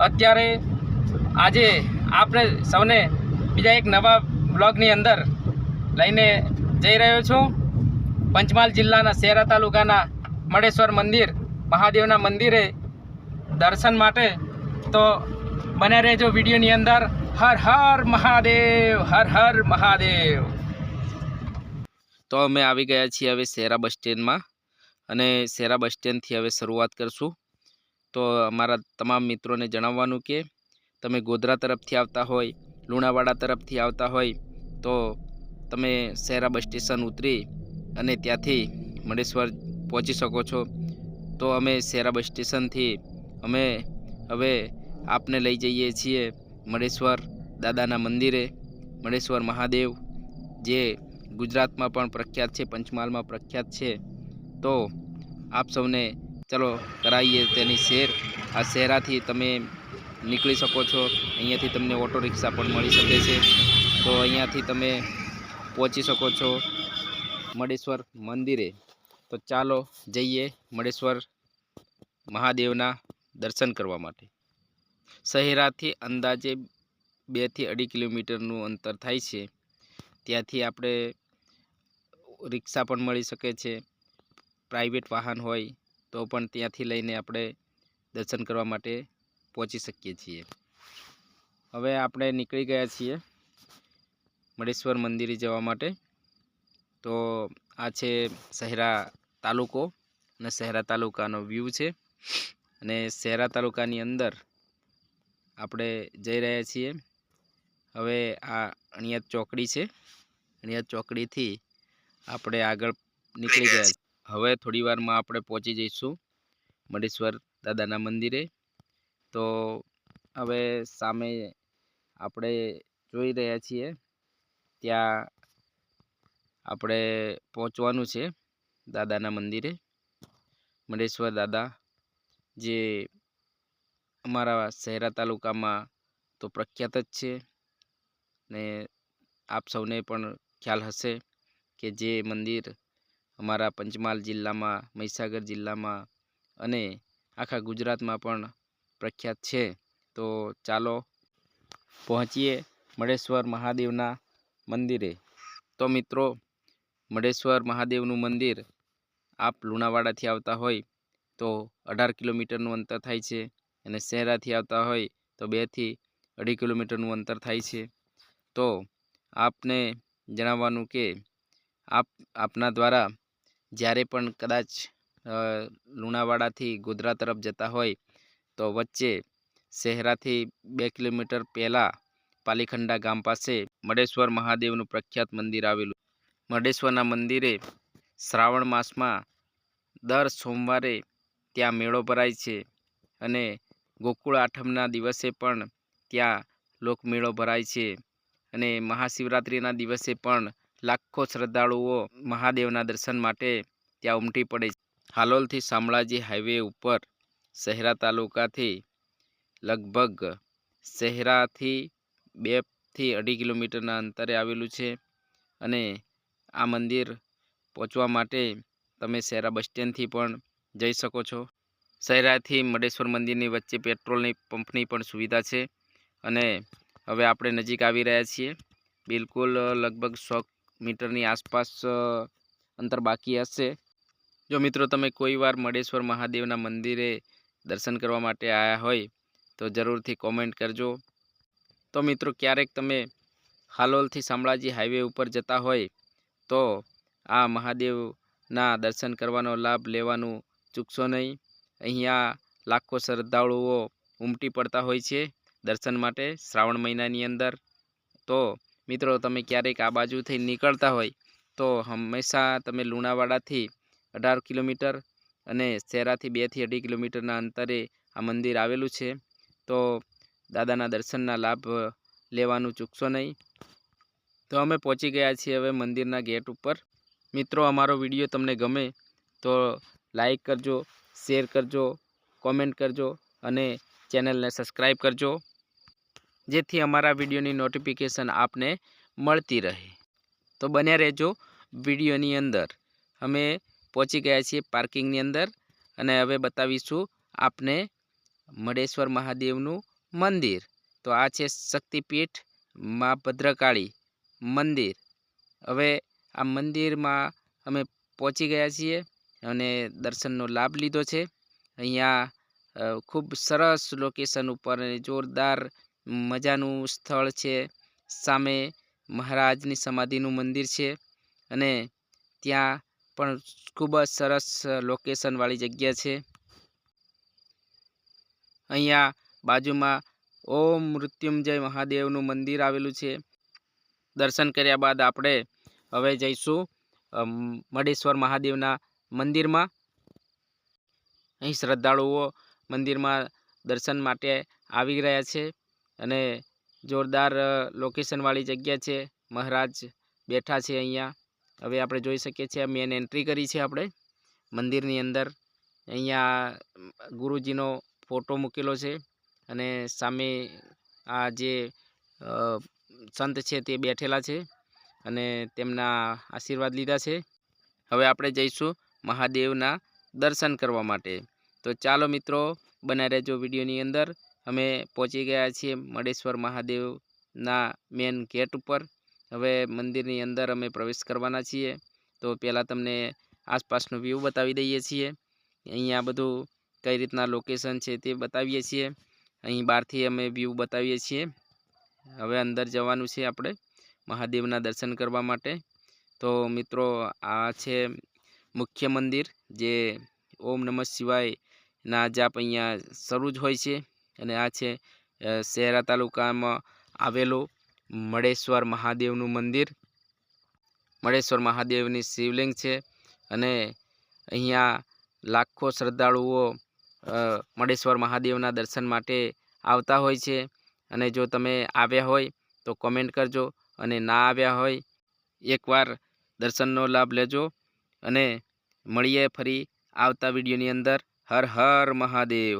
અત્યારે આજે આપણે સૌને બીજા એક નવા બ્લોગની અંદર લઈને જઈ રહ્યો છું. પંચમહાલ જિલ્લાના શેરા તાલુકાના મળેશ્વર મંદિર, મહાદેવના મંદિરે દર્શન માટે. તો બને રહેજો વિડીયોની અંદર. હર હર મહાદેવ, હર હર મહાદેવ. તો અમે આવી ગયા છીએ હવે શેરા બસ સ્ટેન્ડમાં અને શેરા બસ સ્ટેન્ડથી હવે શરૂઆત કરશું. તો અમારા તમામ મિત્રોને જણાવવાનું કે તમે ગોધરા તરફથી આવતા હોય, લુણાવાડા તરફથી આવતા હોય, તો તમે શેરા બસ સ્ટેશન ઉતરી અને ત્યાંથી મળેશ્વર પહોંચી શકો છો. તો અમે શેરા બસ સ્ટેશનથી, અમે હવે આપને લઈ જઈએ છીએ મળેશ્વર દાદાના મંદિરે મળેશ્વર મહાદેવ, જે ગુજરાતમાં પણ પ્રખ્યાત છે, પંચમહાલમાં પ્રખ્યાત છે. તો આપ સૌને ચલો કરાવીએ તેની શેર. આ શહેરાથી તમે નીકળી શકો છો. અહીંયાથી તમને ઓટો રિક્ષા પણ મળી શકે છે. તો અહીંયાથી તમે પહોંચી શકો છો મડેશ્વર મંદિરે. તો ચાલો જઈએ મડેશ્વર મહાદેવના દર્શન કરવા માટે. શહેરાથી અંદાજે બેથી અઢી કિલોમીટરનું અંતર થાય છે. ત્યાંથી આપણે રિક્ષા પણ મળી શકે છે. પ્રાઇવેટ વાહન હોય તો પણ ત્યાંથી લઈને આપણે દર્શન કરવા માટે પહોંચી શકીએ છીએ. હવે આપણે નીકળી ગયા છીએ મળેશ્વર મંદિરે જવા માટે. તો આ છે શહેરા તાલુકો અને શહેરા તાલુકાનો વ્યૂ છે. અને શહેરા તાલુકાની અંદર આપણે જઈ રહ્યા છીએ. હવે આ અણિયાદ ચોકડી છે. અણિયાદ ચોકડીથી આપણે આગળ નીકળી ગયા. હવે થોડી વારમાં આપણે પહોંચી જઈશું મળેશ્વર દાદાના મંદિરે. તો હવે સામે આપણે જોઈ રહ્યા છીએ, ત્યાં આપણે પહોંચવાનું છે દાદાના મંદિરે. મળેશ્વર દાદા જે અમારા શહેરા તાલુકામાં તો પ્રખ્યાત જ છે ને આપ સૌને પણ ખ્યાલ હશે કે જે મંદિર અમારા પંચમહાલ જિલ્લામાં, મહીસાગર જિલ્લામાં અને આખા ગુજરાતમાં પણ પ્રખ્યાત છે. તો ચાલો પહોંચીએ મળેશ્વર મહાદેવના મંદિરે. તો મિત્રો મળેશ્વર મહાદેવનું મંદિર આપ લુણાવાડાથી આવતા હોય તો અઢાર કિલોમીટરનું અંતર થાય છે અને શહેરાથી આવતા હોય તો બેથી અઢી કિલોમીટરનું અંતર થાય છે. તો આપને જણાવવાનું કે આપ, આપના દ્વારા જ્યારે પણ કદાચ લુણાવાડાથી ગોધરા તરફ જતા હોય, તો વચ્ચે શહેરાથી બે કિલોમીટર પહેલાં પાલીખંડા ગામ પાસે મડેશ્વર મહાદેવનું પ્રખ્યાત મંદિર આવેલું. મડેશ્વરના મંદિરે શ્રાવણ માસમાં દર સોમવારે ત્યાં મેળો ભરાય છે અને ગોકુળ આઠમના દિવસે પણ ત્યાં લોકમેળો ભરાય છે અને મહાશિવરાત્રિના દિવસે પણ લાખો શ્રદ્ધાળુઓ મહાદેવના દર્શન માટે ત્યાં ઉમટી પડે છે. હાલોલથી શામળાજી હાઈવે ઉપર શહેરા તાલુકાથી લગભગ શહેરાથી બેથી અઢી કિલોમીટરના અંતરે આવેલું છે અને આ મંદિર પહોંચવા માટે તમે શહેરા બસ સ્ટેન્ડથી પણ જઈ શકો છો. શહેરાથી મડેશ્વર મંદિરની વચ્ચે પેટ્રોલની પંપની પણ સુવિધા છે અને હવે આપણે નજીક આવી રહ્યા છીએ. બિલકુલ લગભગ સો મીટરની આસપાસ અંતર બાકી હશે. જો મિત્રો તમે કોઈ વાર મડેશ્વર મહાદેવના મંદિરે દર્શન કરવા માટે આવ્યા હોય, તો જરૂરથી કોમેન્ટ કરજો. તો મિત્રો ક્યારેક તમે હાલોલથી શામળાજી હાઈવે ઉપર જતા હોય, તો આ મહાદેવના દર્શન કરવાનો લાભ લેવાનું ચૂકશો નહીં. અહીંયા લાખો શ્રદ્ધાળુઓ ઉમટી પડતા હોય છે દર્શન માટે શ્રાવણ મહિનાની અંદર. તો મિત્રો, તમે ક્યારેક આ બાજુથી નીકળતા હોય તો હંમેશા તમે લુણાવાડાથી અઢાર કિલોમીટર અને શેરાથી બેથી અઢી કિલોમીટરના અંતરે આ મંદિર આવેલું છે. તો દાદાના દર્શનના લાભ લેવાનું ચૂકશો નહીં. તો અમે પહોંચી ગયા છીએ હવે મંદિરના ગેટ ઉપર. મિત્રો, અમારો વીડિયો તમને ગમે તો લાઈક કરજો, શેર કરજો, કોમેન્ટ કરજો અને ચેનલને સબસ્ક્રાઈબ કરજો. જેથી અમારા વિડીયોની નોટિફિકેશન આપને મળતી રહે. તો બન્યા રહેજો વિડીયોની અંદર. અમે પહોંચી ગયા છીએ પાર્કિંગની અંદર અને હવે બતાવીશું આપને મડેશ્વર મહાદેવનું મંદિર. તો આ છે શક્તિપીઠ મા ભદ્રકાળી મંદિર. હવે આ મંદિરમાં અમે પહોંચી ગયા છીએ અને દર્શનનો લાભ લીધો છે. અહીંયા ખૂબ સરસ લોકેશન ઉપર જોરદાર મજાનું સ્થળ છે. સામે મહારાજની સમાધિનું મંદિર છે અને ત્યાં પણ ખૂબ જ સરસ લોકેશનવાળી જગ્યા છે. અહીંયા બાજુમાં ઓમ મૃત્યુંજય મહાદેવનું મંદિર આવેલું છે. દર્શન કર્યા બાદ આપણે હવે જઈશું મડેશ્વર મહાદેવના મંદિરમાં. અહીં શ્રદ્ધાળુઓ મંદિરમાં દર્શન માટે આવી રહ્યા છે. અને જોરદાર લોકેશનવાળી જગ્યા છે. મહારાજ બેઠા છે અહીંયા. હવે આપણે જોઈ શકીએ છીએ મેન એન્ટ્રી કરી છે આપણે. મંદિરની અંદર. અહીંયા ગુરુજીનો ફોટો મૂકેલો છે. અને સામે આ જે સંત છે તે બેઠેલા છે અને તેમના આશીર્વાદ લીધા છે. હવે આપણે જઈશું મહાદેવના દર્શન કરવા માટે. તો ચાલો મિત્રો બનાવી રહેજો વિડીયોની અંદર. અમે પહોંચી ગયા છીએ મડેશ્વર મહાદેવના મેન ગેટ ઉપર. હવે મંદિરની અંદર અમે પ્રવેશ કરવાના છીએ. તો પહેલાં તમને આસપાસનો વ્યૂ બતાવી દઈએ છીએ. અહીંયા બધું કઈ રીતના લોકેશન છે તે બતાવીએ છીએ. અહીં બહારથી અમે વ્યૂ બતાવીએ છીએ. હવે અંદર જવાનું છે આપણે મહાદેવના દર્શન કરવા માટે. તો મિત્રો, આ છે મુખ્ય મંદિર, જે ઓમ નમઃ શિવાયના જાપ અહીંયા શરૂ જ હોય છે. અને આ છે શહેરા તાલુકામાં આવેલું મળેશ્વર મહાદેવનું મંદિર. મળેશ્વર મહાદેવની શિવલિંગ છે અને અહીંયા લાખો શ્રદ્ધાળુઓ મળેશ્વર મહાદેવના દર્શન માટે આવતા હોય છે. અને જો તમે આવ્યા હોય તો કોમેન્ટ કરજો અને ના આવ્યા હોય એકવાર દર્શનનો લાભ લેજો. અને મળીએ ફરી આવતા વિડીયોની અંદર. હર હર મહાદેવ.